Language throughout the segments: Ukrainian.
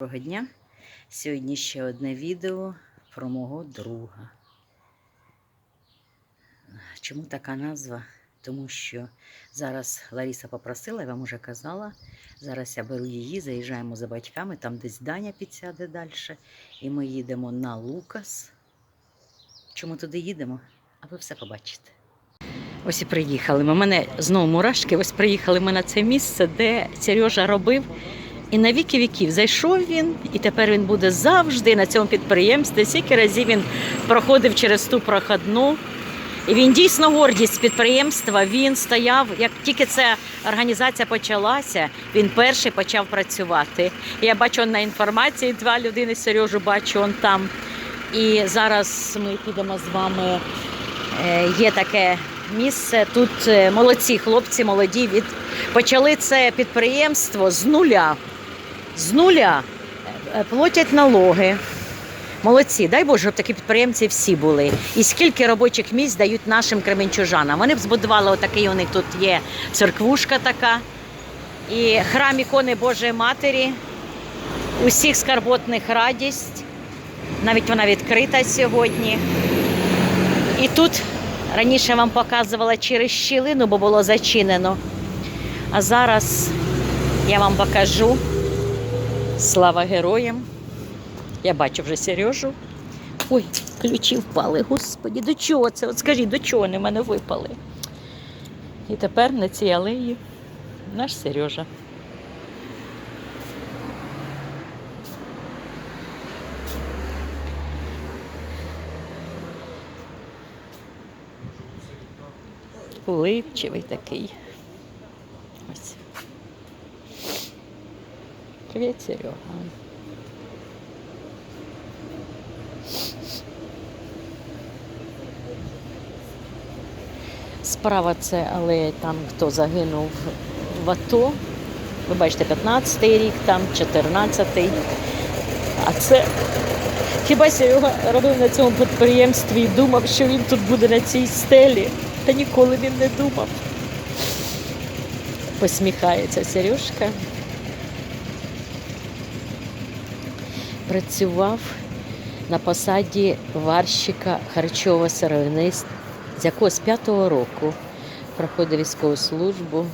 Доброго дня! Сьогодні ще одне відео про мого друга. Чому така назва? Тому що зараз Лариса попросила, я вам уже казала. Зараз я беру її, заїжджаємо за батьками, там десь Даня підсяде далі. І ми їдемо на Лукас. Чому туди їдемо? А ви все побачите. Ось і приїхали. ми. Мене знову мурашки. Ось приїхали ми на це місце, де Сережа робив. І на віки віків зайшов він, і тепер він буде завжди на цьому підприємстві. Скільки разів він проходив через ту проходну. І він дійсно гордість підприємства. Він стояв, як тільки ця організація почалася, він перший почав працювати. Я бачу на інформації два людини, Сережу бачу он там. І зараз ми підемо з вами. Е, Є таке місце. Тут е, молодці хлопці, молоді від почали це підприємство з нуля. З нуля е, платять налоги. Молодці, дай Боже, щоб такі підприємці всі були. І скільки робочих місць дають нашим кременчужанам. Вони б збудували отакий, у них тут є церквушка така, і храм ікони Божої Матері, усіх скарботних радість. Навіть вона відкрита сьогодні. І тут раніше вам показувала через щілину, бо було зачинено. А зараз я вам покажу. Слава героям! Я бачу вже Сережу. Ой, ключі впали, господі, до чого це? От скажіть, до чого вони в мене випали? І тепер на цій алеї наш Сережа. Улипчивий такий. Привіт, Серега. Справа це алея там, хто загинув в АТО. Ви бачите, 15-й рік, там 14-й. А це хіба Серега робив на цьому підприємстві і думав, що він тут буде на цій стелі. Та ніколи він не думав. Посміхається Сережка. Працював на посаді варщика харчово сировини з якого з п'ятого року проходив військову службу.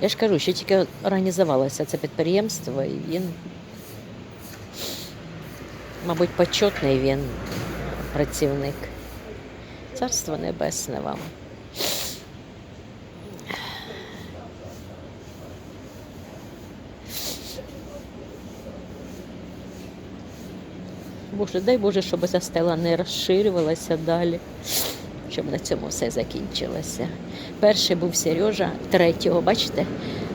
Я ж кажу, що тільки організувалося це підприємство, і він, мабуть, почетний він працівник. Царство небесне вам. Боже, дай Боже, щоб ця стела не розширювалася далі, щоб на цьому все закінчилося. Перший був Сережа, третього, бачите,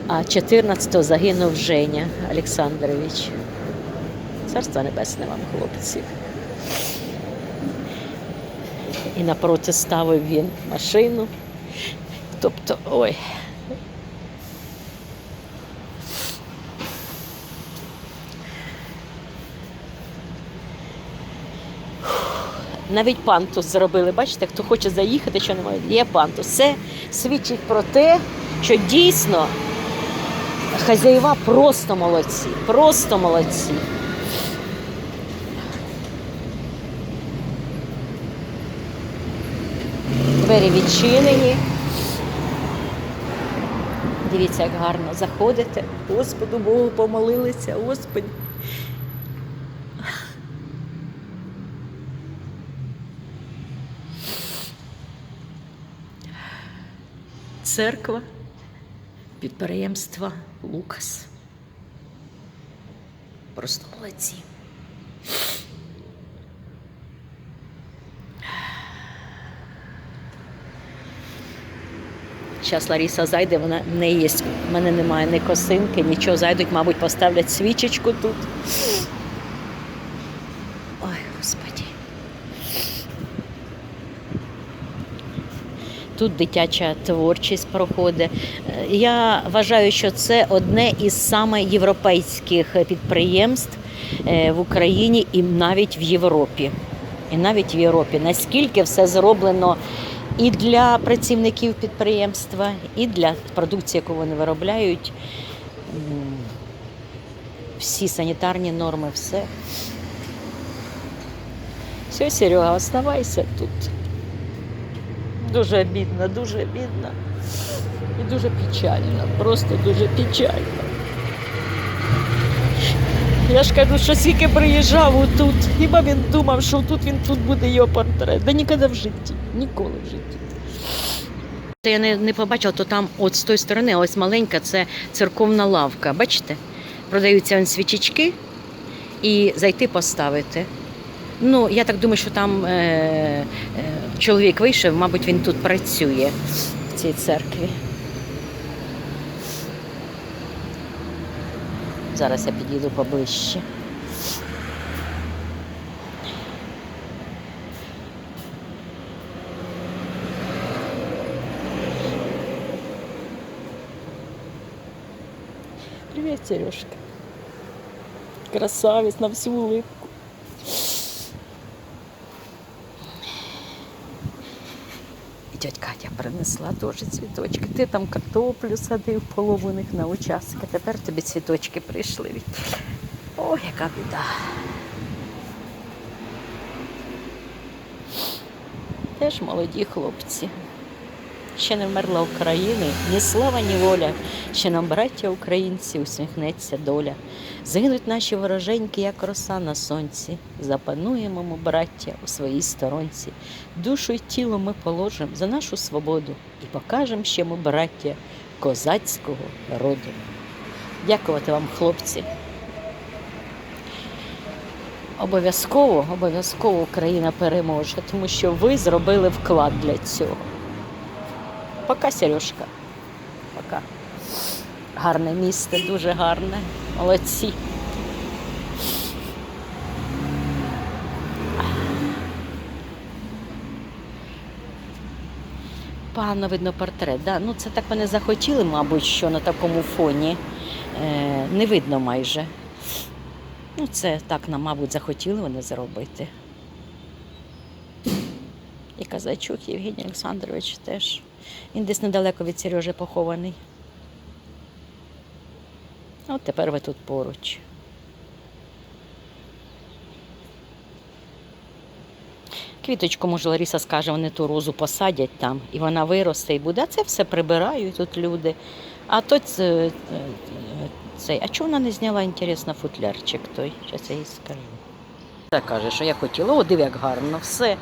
а 14-го загинув Женя Олександрович. Царство небесне вам, хлопці. І напроти ставив він машину. Тобто, ой. Навіть пантус зробили. Бачите, хто хоче заїхати, що немає, є пантус. Це свідчить про те, що дійсно хазяїва просто молодці, просто молодці. Двері відчинені. Дивіться, як гарно заходите. Господу Богу помолилися, Господи. Церква підприємства Лукас. Просто молодці. Зараз Лариса зайде, вона не є. В мене немає ні косинки, нічого. Зайдуть, мабуть, поставлять свічечку тут. Ой, Господі. Тут дитяча творчість проходить. Е, Я вважаю, що це одне із саме європейських підприємств е, в Україні і навіть в Європі. І навіть в Європі. Наскільки все зроблено і для працівників підприємства, і для продукції, яку вони виробляють. Всі санітарні норми, все. Все, Серега, оставайся тут. Дуже бідно, дуже бідно. І дуже печально, просто дуже печально. Я ж кажу, що скільки приїжджав отут, хіба він думав, що тут він тут буде його портрет. Да ніколи в житті, ніколи в житті. Я не, не побачила, то там от з тої сторони, ось маленька, це церковна лавка. Бачите? Продаються свічечки і зайти поставити. Ну, я так думаю, що там е, е, чоловік вийшов, мабуть, він тут працює в цій церкві. Зараз я підійду поближче. Привет, Сережка. Красавец на всю улыбку. І Катя принесла теж цвіточки. Ти там картоплю садив половиних на участки. Тепер тобі цвіточки прийшли. Ой, яка біда. Теж молоді хлопці. Ще не вмерла України, ні слава, ні воля. Ще нам, браття українці, усміхнеться доля. Згинуть наші вороженьки, як роса на сонці. Запануємо ми, браття, у своїй сторонці. Душу й тіло ми положимо за нашу свободу і покажемо ще ми, браття, козацького роду. Дякувати вам, хлопці. Обов'язково, обов'язково Україна переможе, тому що ви зробили вклад для цього. Пока, Сережка. Пока. Гарне місце, дуже гарне. Молодці. Погано видно портрет. Да? Ну, це так вони захотіли, мабуть, що на такому фоні е, не видно майже. Ну, це так, нам, мабуть, захотіли вони зробити. І Казачук Євгеній Олександрович теж. Він десь недалеко від Сережі похований. От тепер ви тут поруч. Квіточку, може, Лариса скаже, вони ту розу посадять там, і вона виросте і буде. А це все прибирають тут люди. А то це, цей. А чого вона не зняла, інтересно, футлярчик той? Зараз я їй скажу. Так каже, що я хотіла, о, диви, як гарно, все.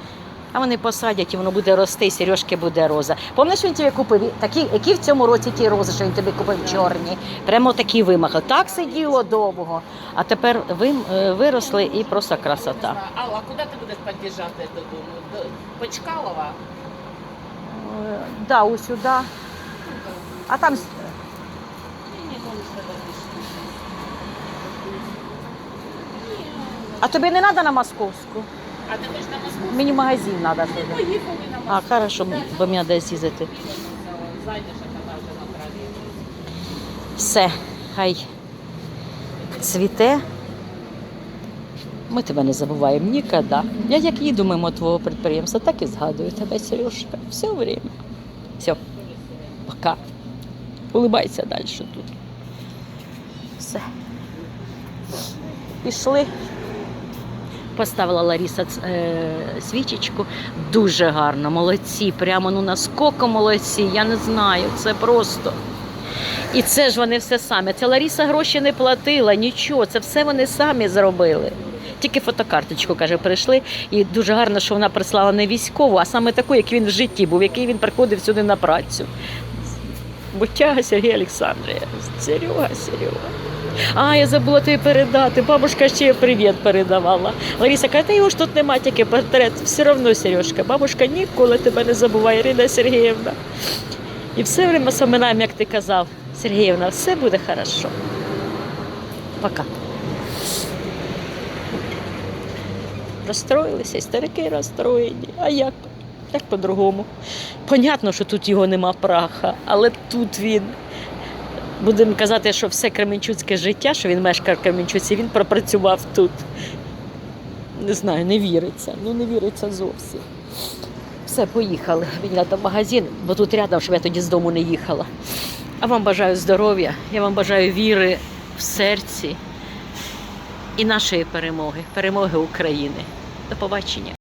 А вони посадять і воно буде рости, і сережки буде роза. Пам'ятаєш, він тобі купив такі, які в цьому році ті рози, що він тобі купив чорні. Прямо такі вимахали. Так сиділо довго. А тепер ви, е, виросли і просто красота. Алла, а куди ти будеш під'їжджати додому? До Почкалова? Е, Да, ось сюди. А там а тобі не треба на московську? А ти хочеш на Москву? Мені магазин треба туди. на А, хорошо, бо мені. Зайдеш, а вже на траві. Все, хай цвіте. Ми тебе не забуваємо ніколи. Я як їду мимо твого підприємства, так і згадую тебе, Сережка. Все время. Все. Пока. Улибайся далі тут. Все. Пішли. Поставила Ларіса е, свічечку. Дуже гарно, молодці. Прямо ну наскільки молодці. Я не знаю. Це просто. І це ж вони все самі. Це Ларіса гроші не платила, нічого. Це все вони самі зробили. Тільки фотокарточку, каже, прийшли. І дуже гарно, що вона прислала не військову, а саме таку, як він в житті був, який він приходив сюди на працю. Буттяга Сергій Олександрович. Серега, Серега. А, я забула тобі передати. Бабушка ще привіт передавала. Лариса каже, та його ж тут нема, тільки портрет. Все одно, Сережка, бабушка ніколи тебе не забуває, Ірина Сергіївна. І все время вспоминаємо, як ти казав, Сергіївна, все буде хорошо. Пока. Розстроїлися, старики розстроєні. А як? Як по-другому? Понятно, що тут його нема праха, але тут він. Будемо казати, що все кременчуцьке життя, що він мешкає в Кременчуці, він пропрацював тут. Не знаю, не віриться. Ну не віриться зовсім. Все, поїхали. Мені до магазин, бо тут рядом, щоб я тоді з дому не їхала. А вам бажаю здоров'я, я вам бажаю віри в серці, і нашої перемоги, перемоги України. До побачення.